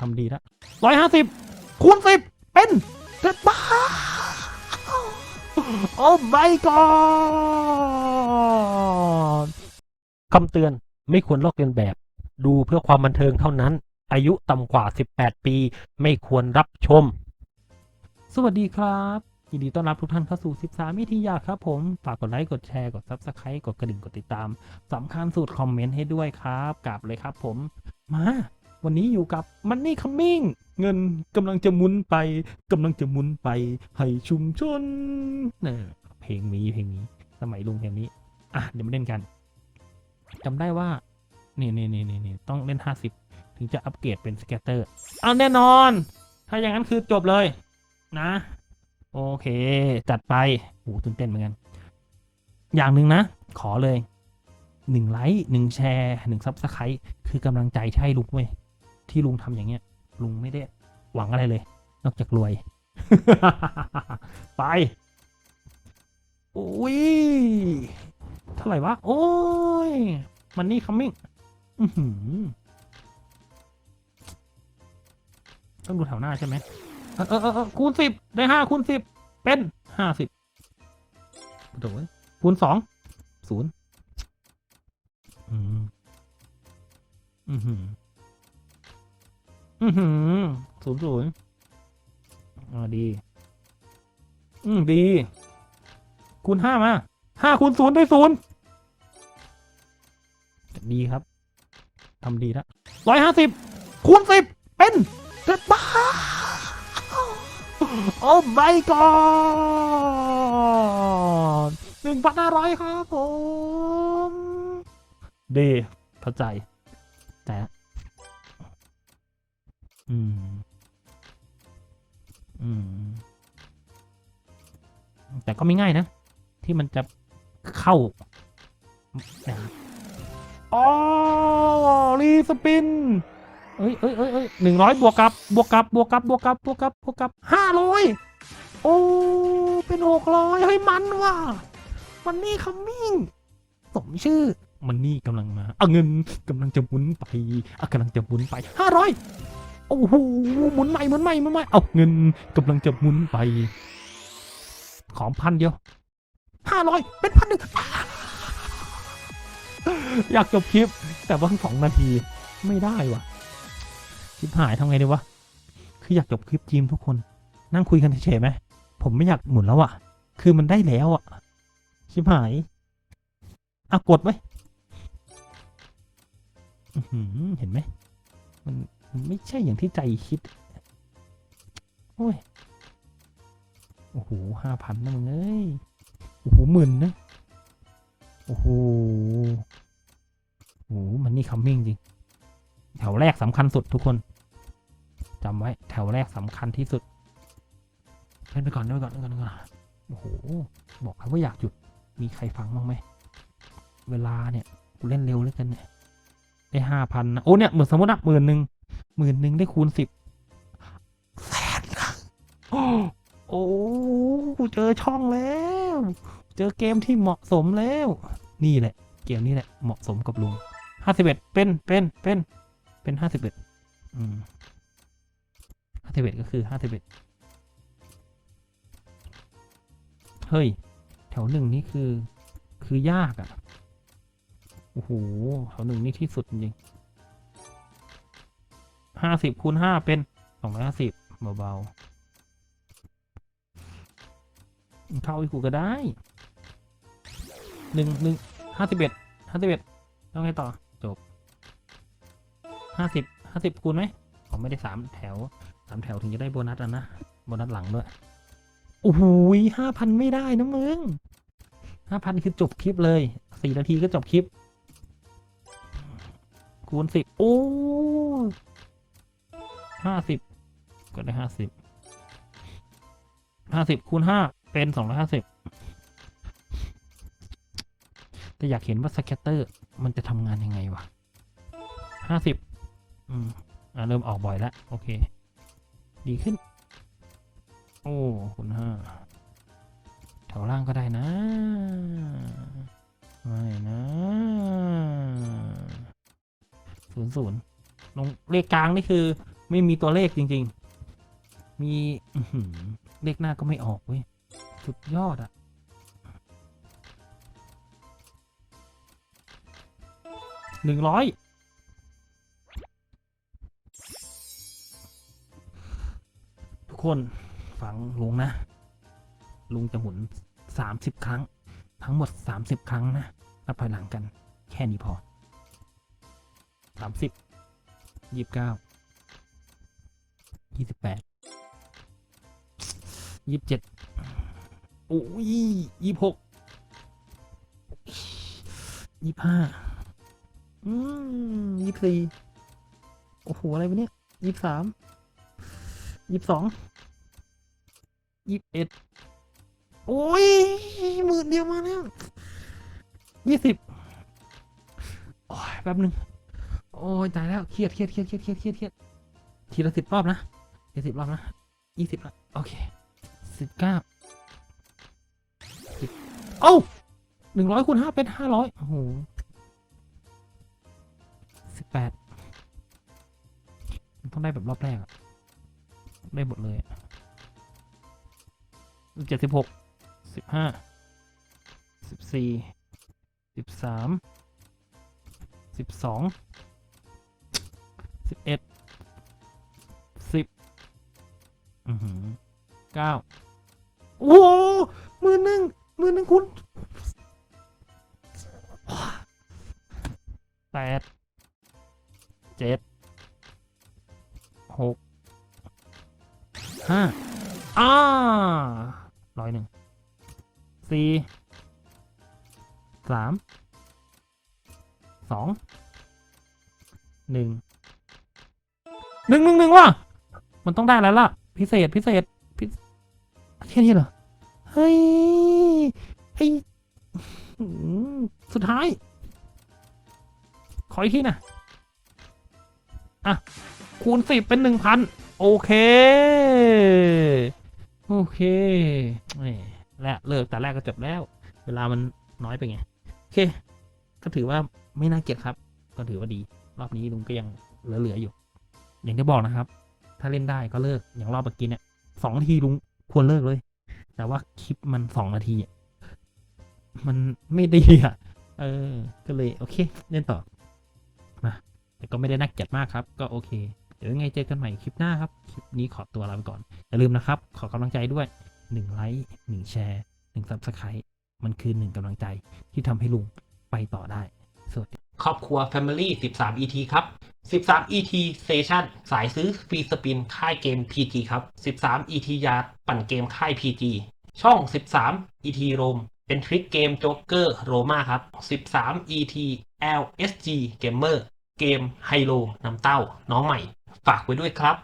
ทำดีล้วร้อยห้าสิบคูณสิบเป็นเจ็ดบ้าโอ้ my god คำเตือนไม่ควรลอกเลียนแบบ ดูเพื่อความบันเทิงเท่านั้น อายุต่ำกว่า 18 ปี ไม่ควรรับชม สวัสดีครับยินดีต้อนรับทุกท่านเข้าสู่ 13 วิทยาครับผม ฝากกดไลค์ กดแชร์ กด Subscribe กดกระดิ่ง กดติดตาม สำคัญสุดคอมเมนต์ให้ด้วยครับกราบเลยครับผม มา วันนี้อยู่กับมันนี่คัมมิ่งเงินกำลังจะหมุนไปกำลังจะหมุนไปให้ชุมชนเนี่ยเพลงนี้เพลงนี้ สมัยลุงเพลงนี้ อะเดี๋ยวมาเล่นกันจำได้ว่านี่นี่นี่นี่นี่ต้องเล่น 50 ถึงจะอัปเกรดเป็นสเกตเตอร์ เอาแน่นอน ถ้าอย่างนั้นคือจบเลยนะ โอเค จัดไปโหตื่นเต้นเหมือนกัน อย่างหนึ่งนะ ขอเลยหนึ่งไลค์หนึ่งแชร์หนึ่งซับสไครต์คือกำลังใจใช่ลุงเว้ย ที่ลุงทำอย่างเงี้ย ลุงไม่ได้หวังอะไรเลย นอกจากรวย ไปโอ้ยเท่าไหร่วะ โอ้ย มันนี่คัมมิ่งอือหือต้องดูแถวหน้าใช่ไหมเออเออเออเออคูณสิบได้ห้าคูณสิบเป็นห้าสิบโถ่เว้ยคูณสองศูนย์อืมอือหื อือหือศูนย์ศูนย์อ่าดี อืมดี คูณห้ามาห้าคูณศูนย์ได้ศูนย์ดีครับทำดีแล้วร้อยห้าสิบคูณสิบเป็นเจ็ดบ้าโอ้ my god หนึ่งพันห้าร้อยครับผม ดีเข้าใจแต่ อืม อืม แต่ก็ไม่ง่ายนะ ที่มันจะเข้านะครับอ๋อรีสปิน เอ้ยเอ้ยเอ้ยเอ้ยหนึ่งร้อยบวกกับบวกกับบวกกับบวกกับบวกกับบวกกับห้าร้อยโอ้ เป็นหกร้อยเฮ้ยมันว่ะมันนี่คัมมิ่งสมชื่อมันนี่กำลังมาเอาเงินกำลังจะหมุนไปอะกำลังจะหมุนไปห้าร้อย โอ้โหหมุนใหม่หมุนใหม่หมุนใหม่เอาเงินกำลังจะหมุนไป ของพันเดียวห้าร้อยเป็นพันหนึ่งอยากจบคลิป แต่ว่าสองนาทีไม่ได้วะคลิปหายทำไงดีวะคืออยากจบคลิปจีมทุกคน นั่งคุยกันเฉยๆไหมผมไม่อยากหมุนแล้วอะคือมันได้แล้วอะชิบหายอะกดไว้เห็นไหมมัน ไม่ใช่อย่างที่ใจคิด โอ้ย โอ้โหห้าพันนะมึงเอ้ย โอ้โหหมื่นนะ โอ้โห โอ้โห มันนี่คัมมิ่งจริง แถวแรกสำคัญสุดทุกคน จำไว้ แถวแรกสำคัญที่สุดเล่นไปก่อนเล่นไปก่อนเล่นไปก่อนก่อนโอ้โห บอกแล้วว่าอยากหยุด มีใครฟังบ้างไหม เวลาเนี่ย กูเล่นเร็วเหลือเกินเนี่ยได้ห้าพันนะ โอ้เนี่ยเหมือนสมมตินะหมื่นหนึ่ง หมื่นหนึ่งได้คูณสิบแสนโอ้โอ้กูเจอช่องแล้ว เจอเกมที่เหมาะสมแล้ว นี่แหละ เกมนี้แหละ เหมาะสมกับลุงห้าสิบเอ็ดเป็นเป็นเป็นเป็นห้าสิบเอ็ดห้าสิบเอ็ดก็คือห้าสิบเอ็ดเฮ้ย แถวหนึ่งนี่คือ คือยากอะ่ะ โอ้โห แถวหนึ่งนี่ที่สุดจริง ห้าสิบคูณห้าเป็นสองร้อยห้าสิบเบาๆเข้าอีกกูก็ได้หนึ่งหนึ่งห้าสิบเอ็ดห้าสิบเอ็ดต้องไงต่อจบห้าสิบห้าสิบคูณไหมผมไม่ได้สามแถวสามแถวถึงจะได้โบนัสอะนะโบนัสหลังด้วยโอ้โหห้าพันไม่ได้นะมึงห้าพันคือจบคลิปเลยสี่นาทีก็จบคลิป คูณสิบโอ้ ห้าสิบก็ได้ห้าสิบห้าสิบคูณห้าเป็นสองร้อยห้าสิบแต่อยากเห็นว่าสแกตเตอร์ มันจะทำงานยังไงวะห้าสิบอืมอ่าเริ่มออกบ่อยแล้วโอเค ดีขึ้น โอ้คูณห้าแถวล่างก็ได้นะ ไม่นะศูนย์ศูนย์ลงเลขกลางนี่คือ ไม่มีตัวเลขจริง ๆ มีเลขหน้าก็ไม่ออกเว้ย สุดยอดอะหนึ่งร้อยทุกคนฟังลุงนะ ลุงจะหมุนสามสิบครั้ง ทั้งหมดสามสิบครั้งนะนับถอยหลังกัน แค่นี้พอสามสิบยี่สิบเก้า ยี่สิบแปดยี่สิบเจ็ดโอ้ยยี่สิบหกยี่สิบห้าอืมยี่สิบสี่โอ้โห อะไรวะเนี่ยยี่สิบสามยี่สิบสองยี่สิบเอ็ดโอ้ยหมื่นเดียวมาแล้วยี่สิบโอ้ยแป๊บหนึ่งโอ้ยตายแล้วเครียดเครียดเครียดเครียดเครียดเครียดทีละสิบรอบนะ ทีละสิบรอบนะยี่สิบละโอเคสิบเก้าเอ้าหนึ่งร้อยคูณห้าเป็นห้าร้อยโอ้โหสิบแปดต้องได้แบบรอบแรกอะได้หมดเลยเจ็ดสิบหกสิบห้าสิบสี่สิบสามสิบสองสิบเอ็ด อือหือเก้าโอ้โหมือหนึ่งมือหนึ่งคุณแปดเจ็ดหกห้าอ่าร้อยหนึ่งสี่สามสองหนึ่งหนึ่งหนึ่งหนึ่งว่ะมันต้องได้แล้วล่ะ พิเศษพิเศษพิแค่นี้เหรอ เฮ้ยไอหืมสุดท้าย ขออีกทีนะอะ คูณสิบเป็นหนึ่งพันโอเค โอเคแหมและเลิกแต่แรกก็จบแล้ว เวลามันน้อยไปไง โอเค ก็ถือว่าไม่น่าเกลียดครับ ก็ถือว่าดี รอบนี้ลุงก็ยังเหลือๆอยู่อย่างที่บอกนะครับ ถ้าเล่นได้ก็เลิกอย่างรอบเมื่อกี้เนี่ยสองนาทีลุงควรเลิกเลย แต่ว่าคลิปมันสองนาทีอะมันไม่ดีอะ เออ ก็เลยโอเค เล่นต่อมาแต่ก็ไม่ได้น่าเกลียดมากครับ ก็โอเค เดี๋ยวยังไงเจอกันใหม่คลิปหน้าครับ คลิปนี้ขอตัวลาไปก่อน อย่าลืมนะครับ ขอกำลังใจด้วยหนึ่งไลค์หนึ่งแชร์หนึ่งซับสไคร้มันคือหนึ่งกำลังใจที่ทำให้ลุงไปต่อได้ ครอบครัว Family 13 ET ครับ 13 ET Station สายซื้อฟรีสปินค่ายเกม PG ครับ 13 ET ยาปั่นเกมค่าย PG ช่อง 13 ET r o m เป็นทริคเกมโจ๊กเกอร์โรมาครับ 13 ET LSG Gamer เกมไฮโลน้ำเต้า น้องใหม่ ฝากไว้ด้วยครับ